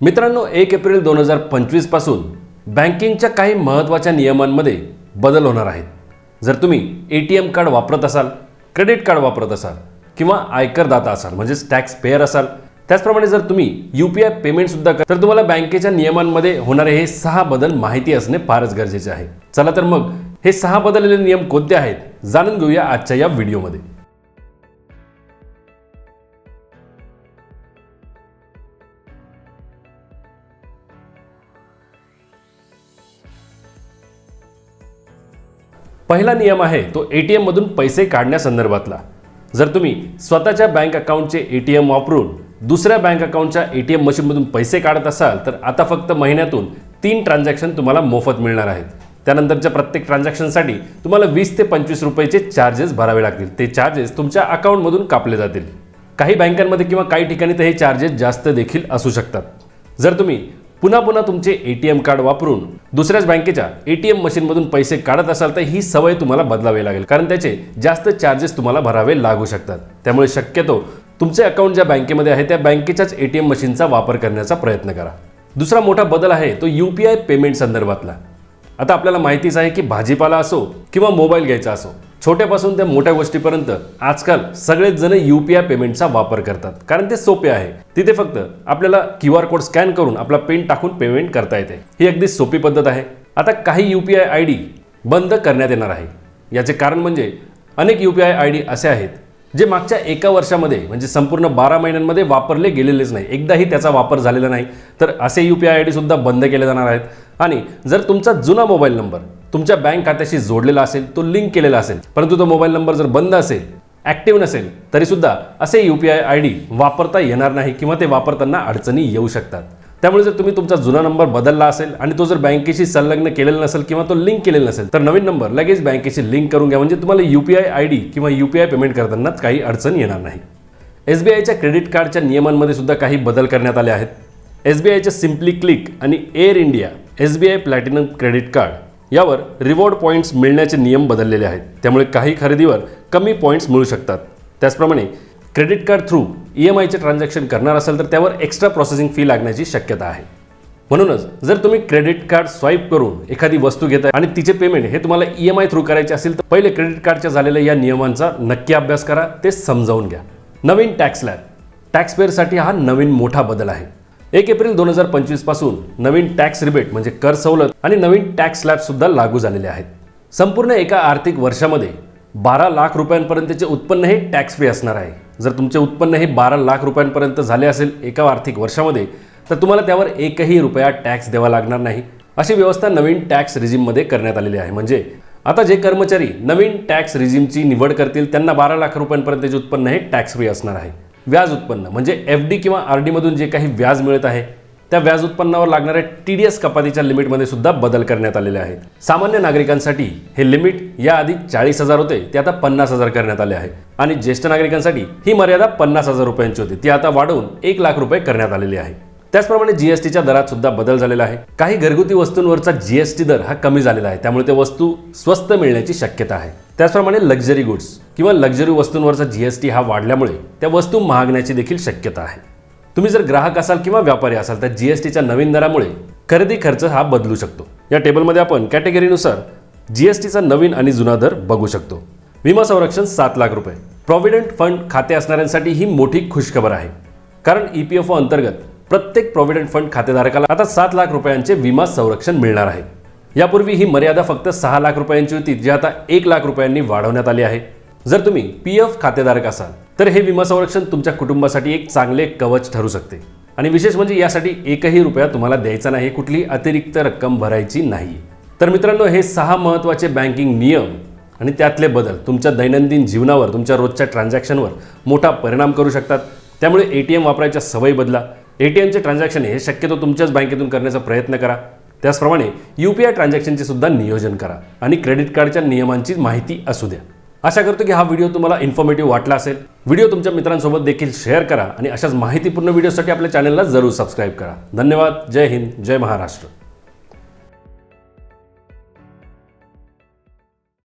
मित्रांनो एक एप्रिल दोन हजार पंचवीसपासून बँकिंगच्या काही महत्त्वाच्या नियमांमध्ये बदल होणार आहेत. जर तुम्ही ए टी एम कार्ड वापरत असाल क्रेडिट कार्ड वापरत असाल किंवा आयकरदाता असाल म्हणजेच टॅक्स पेअर असाल त्याचप्रमाणे जर तुम्ही यू पी आय पेमेंटसुद्धा कर तर तुम्हाला बँकेच्या नियमांमध्ये होणारे हे सहा बदल माहिती असणे फारच गरजेचे आहे. चला तर मग हे सहा बदललेले नियम कोणते आहेत जाणून घेऊया आजच्या या व्हिडिओमध्ये. पहिला नियम आहे तो ए टी एममधून पैसे काढण्यासंदर्भातला जर तुम्ही स्वतःच्या बँक अकाउंटचे ए टी एम वापरून दुसऱ्या बँक अकाउंटच्या ए टी एम मशीनमधून पैसे काढत असाल तर आता फक्त महिन्यातून तीन ट्रान्झॅक्शन तुम्हाला मोफत मिळणार आहेत. त्यानंतरच्या प्रत्येक ट्रान्झॅक्शनसाठी तुम्हाला वीस ते पंचवीस रुपयेचे चार्जेस भरावे लागतील. ते चार्जेस तुमच्या अकाउंटमधून कापले जातील. काही बँकांमध्ये किंवा काही ठिकाणी तर हे चार्जेस जास्त देखील असू शकतात. जर तुम्ही पुन्हा पुन्हा तुमचे ए टी एम कार्ड वापरून दुसऱ्याच बँकेच्या ए टी एम मशीनमधून पैसे काढत असाल तर ही सवय तुम्हाला बदलावी लागेल. कारण त्याचे जास्त चार्जेस तुम्हाला भरावे लागू शकतात. त्यामुळे शक्यतो तुमचे अकाउंट ज्या बँकेमध्ये आहे त्या बँकेच्याच ए टी एम मशीनचा वापर करण्याचा प्रयत्न करा. दुसरा मोठा बदल आहे तो यू पी आय पेमेंट संदर्भातला. आता आपल्याला माहितीच आहे की भाजीपाला असो किंवा मोबाईल घ्यायचा असो छोट्यापासून त्या मोठ्या गोष्टीपर्यंत आजकाल सगळेच जण यू पी आय पेमेंटचा वापर करतात. कारण ते सोपे आहे. तिथे फक्त आपल्याला क्यू आर कोड स्कॅन करून आपला पिन टाकून पेमेंट करता येते. ही अगदी सोपी पद्धत आहे. आता काही U P I I D बंद करण्यात येणार आहे. याचे कारण म्हणजे अनेक U P I I D असे आहेत जे मागच्या एका वर्षामध्ये म्हणजे संपूर्ण बारा महिन्यांमध्ये वापरले गेलेलेच नाही. एकदाही त्याचा वापर झालेला नाही. तर असे यू पी आय आय डीसुद्धा बंद केले जाणार आहेत. आणि जर तुमचा जुना मोबाईल नंबर तुमच्या बँक खात्याशी जोडलेला असेल तो लिंक केलेला असेल परंतु तो मोबाईल नंबर जर बंद असेल ॲक्टिव्ह नसेल तरीसुद्धा असे U P I I D वापरता येणार नाही किंवा ते वापरताना अडचणी येऊ शकतात. त्यामुळे जर तुम्ही तुमचा जुना नंबर बदलला असेल आणि तो जर बँकेशी संलग्न केलेला नसेल किंवा तो लिंक केलेला नसेल तर नवीन नंबर लगेच बँकेशी लिंक करून घ्या. म्हणजे तुम्हाला U P I I D किंवा यू पी आय पेमेंट करतानाच काही अडचण येणार नाही. एस बी आयच्या क्रेडिट कार्डच्या नियमांमध्ये सुद्धा काही बदल करण्यात आले आहेत. एस बी आयच्या सिम्पली क्लिक आणि Air India S B I platinum credit card यावर रिवॉर्ड पॉईंट्स मिळण्याचे नियम बदललेले आहेत. त्यामुळे काही खरेदीवर कमी पॉईंट्स मिळू शकतात. त्याचप्रमाणे credit card through E M आयचे ट्रान्झॅक्शन करणार असेल तर त्यावर एक्स्ट्रा प्रोसेसिंग फी लागण्याची शक्यता आहे. म्हणूनच जर तुम्ही क्रेडिट कार्ड स्वाईप करून एखादी वस्तू घेताय आणि तिचे पेमेंट हे तुम्हाला ई एम आय थ्रू करायचे असेल तर पहिले क्रेडिट कार्डच्या झालेल्या या नियमांचा नक्की अभ्यास करा ते समजावून घ्या. नवीन टॅक्स लॅब टॅक्सपेअरसाठी हा नवीन मोठा बदल आहे. एक एप्रिल दोन हजार पंचवीसपासून नवीन टॅक्स रिबेट म्हणजे कर सवलत आणि नवीन टॅक्स स्लॅब सुद्धा लागू झालेले आहेत. संपूर्ण एका आर्थिक वर्षामध्ये बारा लाख रुपयांपर्यंतचे उत्पन्न हे टॅक्स फ्री असणार आहे. जर तुमचे उत्पन्न हे बारा लाख रुपयांपर्यंत झाले असेल एका आर्थिक वर्षामध्ये तर तुम्हाला त्यावर एकही रुपया टॅक्स द्यावा लागणार नाही. अशी व्यवस्था नवीन टॅक्स रिजिममध्ये करण्यात आलेली आहे. म्हणजे आता जे कर्मचारी नवीन टॅक्स रिजिमची निवड करतील त्यांना बारा लाख रुपयांपर्यंतचे उत्पन्न हे टॅक्स फ्री असणार आहे. व्याज उत्पन्न. म्हणजे एफ डी किंवा आर डीमधून जे काही व्याज मिळत आहे त्या व्याज उत्पन्नावर लागणाऱ्या टी डी एस कपातीच्या लिमिटमध्ये सुद्धा बदल करण्यात आलेले आहेत. सामान्य नागरिकांसाठी हे लिमिट याआधी चाळीस हजार होते ते आता पन्नास हजार करण्यात आले आहे. आणि ज्येष्ठ नागरिकांसाठी ही मर्यादा पन्नास हजार रुपयांची होती ती आता वाढवून एक लाख रुपये करण्यात आलेली आहे. त्याचप्रमाणे जीएसटीच्या दरात सुद्धा बदल झालेला आहे. काही घरगुती वस्तूंवरचा जीएसटी दर हा कमी झालेला आहे. त्यामुळे त्या वस्तू स्वस्त मिळण्याची शक्यता आहे. त्याचप्रमाणे लक्झरी गुड्स किंवा लक्झरी वस्तूंवरचा जीएसटी हा वाढल्यामुळे त्या वस्तू महागण्याची देखील शक्यता आहे. तुम्ही जर ग्राहक असाल किंवा व्यापारी असाल तर जीएसटीच्या नवीन दरामुळे खरेदी खर्च हा बदलू शकतो. या टेबलमध्ये आपण कॅटेगरीनुसार जीएसटीचा नवीन आणि जुना दर बघू शकतो. विमा संरक्षण सात लाख रुपये. प्रॉव्हिडंट फंड खाते असणाऱ्यांसाठी ही मोठी खुशखबर आहे. कारण ई पी एफ ओ अंतर्गत प्रत्येक प्रॉव्हिडंट फंड खातेधारकाला आता सात लाख रुपयांचे विमा संरक्षण मिळणार आहे. यापूर्वी ही मर्यादा फक्त सहा लाख रुपयांची होती जी आता एक लाख रुपयांनी वाढवण्यात आली आहे. जर तुम्ही पी एफ खातेधारक असाल तर हे विमा संरक्षण तुमच्या कुटुंबासाठी एक चांगले कवच ठरू शकते. आणि विशेष म्हणजे यासाठी एकही रुपया तुम्हाला द्यायचा नाही कुठली अतिरिक्त रक्कम भरायची नाही. तर मित्रांनो हे सहा महत्त्वाचे बँकिंग नियम आणि त्यातले बदल तुमच्या दैनंदिन जीवनावर तुमच्या रोजच्या ट्रान्झॅक्शनवर मोठा परिणाम करू शकतात. त्यामुळे ए टी एम वापरायच्या सवयी बदला. ए टी एमचे ट्रान्झॅक्शन हे शक्यतो तुमच्याच बँकेतून करण्याचा प्रयत्न करा. त्याचप्रमाणे यू पी आय ट्रान्झॅक्शनचे सुद्धा नियोजन करा आणि क्रेडिट कार्डच्या नियमांची माहिती असू द्या. आशा करतो की हा व्हिडिओ तुम्हाला इन्फॉर्मेटिव्ह वाटला असेल. व्हिडिओ तुमच्या मित्रांसोबत देखील शेअर करा आणि अशाच माहितीपूर्ण व्हिडिओसाठी आपल्या चॅनलला जरूर सबस्क्राईब करा. धन्यवाद. जय हिंद. जय महाराष्ट्र.